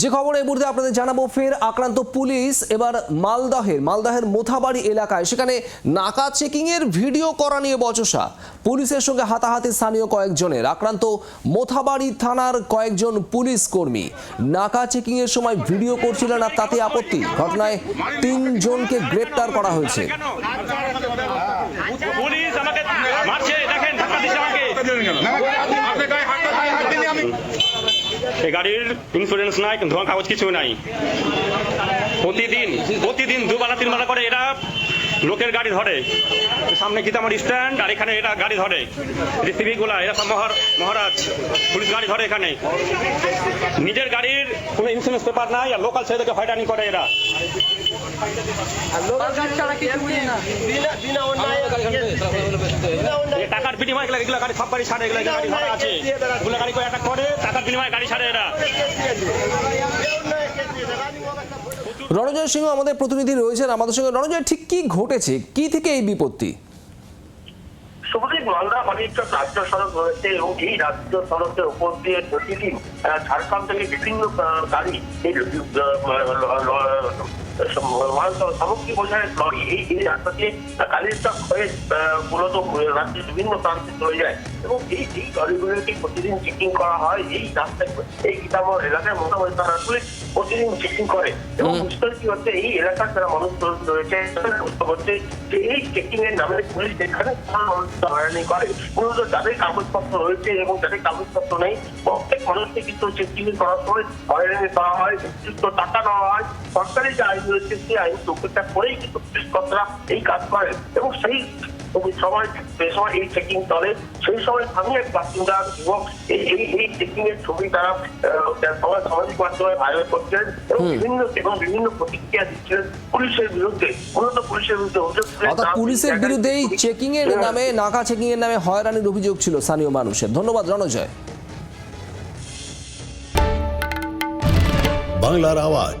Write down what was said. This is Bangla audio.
যে খবর এই মুহূর্তে আপনাদের জানাব, ফের আক্রান্ত পুলিশ এবার মালদহের মালদহের মোথাবাড়ি এলাকায়। সেখানে নাকা চেকিং এর ভিডিও করা নিয়ে বচসা। পুলিশের সঙ্গে হাতাহাতি স্থানীয় কয়েকজনের। আক্রান্ত মোথাবাড়ি থানার কয়েকজন পুলিশ কর্মী। নাকা চেকিং এর সময় ভিডিও করছিলেন আর তাতে আপত্তি। ঘটনায় তিনজনকে গ্রেপ্তার করা হয়েছে। পুলিশ আমাকে মারছে, দেখেন এই গাড়ির ইন্স্যুরেন্স নাই, ধোঁয়া কাগজ কিছু নাই। প্রতিদিন প্রতিদিন দুবেলা, তিনবেলা করে এরা লোকের গাড়ি ধরে। সামনে গীতামার স্ট্যান্ড আর এখানে এরা গাড়ি ধরে। গুলা এরা সব মহার মহারাজ, পুলিশ গাড়ি ধরে এখানে। নিজের গাড়ির কোনো ইন্স্যুরেন্স পেপার নাই, আর লোকাল ছেলেদেরকে হয়রানি করে এরা। টাকার বিনিময় এগুলা গাড়ি সব গাড়ি ছাড়ে এগুলা গাড়ি ভাড়া আছে। এগুলা গাড়ি করে করে। বিনিময়ে গাড়ি ছাড়ে এরা। রণজয় সিংহ আমাদের প্রতিনিধি রয়েছেন। আমাদের সঙ্গে রণজয় ঠিক কি ঘটেছে? কি থেকে এই বিপত্তি? শুভদীপ মালদা অনেকটা রাজ্য সড়ক রয়েছে এবং এই রাজ্য সড়কের উপর দিয়ে প্রতিদিন আহ, ঝাড়খণ্ড থেকে বিভিন্ন গাড়ি সামগ্রী বোঝায় লরি এই এই রাস্তা দিয়ে কালিস্টাক হয়ে মূলত রাজ্যের বিভিন্ন প্রান্তে চলে যায় এবং এই এই লরিগুলোকে প্রতিদিন চেকিং করা হয় এই রাস্তায় এই গীতামর এলাকায় মোটামুটি তারা পুলিশ প্রতিদিন চেকিং করে এবং বুঝতে কি হচ্ছে এই এলাকার যারা মানুষ রয়েছে পারছে যে এই চেকিং এর নামে পুলিশ যেখানে হয়রানি করে মূলত যাদের কাগজপত্র রয়েছে এবং যাদের কাগজপত্র নেই প্রত্যেক মানুষকে কিন্তু চেকিং করার সময় হয়রানি করা হয় টাকা নেওয়া হয় সরকারি যে রয়েছে সেই আইন করেই কিন্তু পুলিশ এই কাজ করে। এবং সেই সময় যে সময় এই চেকিং চলে সেই সময় আমি এক বাসিন্দা এবং এই এই এই চেকিং এর ছবি তারা সমাজ সামাজিক মাধ্যমে ভাইরাল করছেন এবং বিভিন্ন এবং বিভিন্ন প্রতিক্রিয়া দিচ্ছেন পুলিশের বিরুদ্ধে। মূলত পুলিশের বিরুদ্ধে অভিযোগ অর্থাৎ পুলিশের বিরুদ্ধে এই চেকিং এর নামে নাকা চেকিং এর নামে হয়রানির অভিযোগ ছিল স্থানীয় মানুষের। ধন্যবাদ রণজয়। বাংলার আওয়াজ।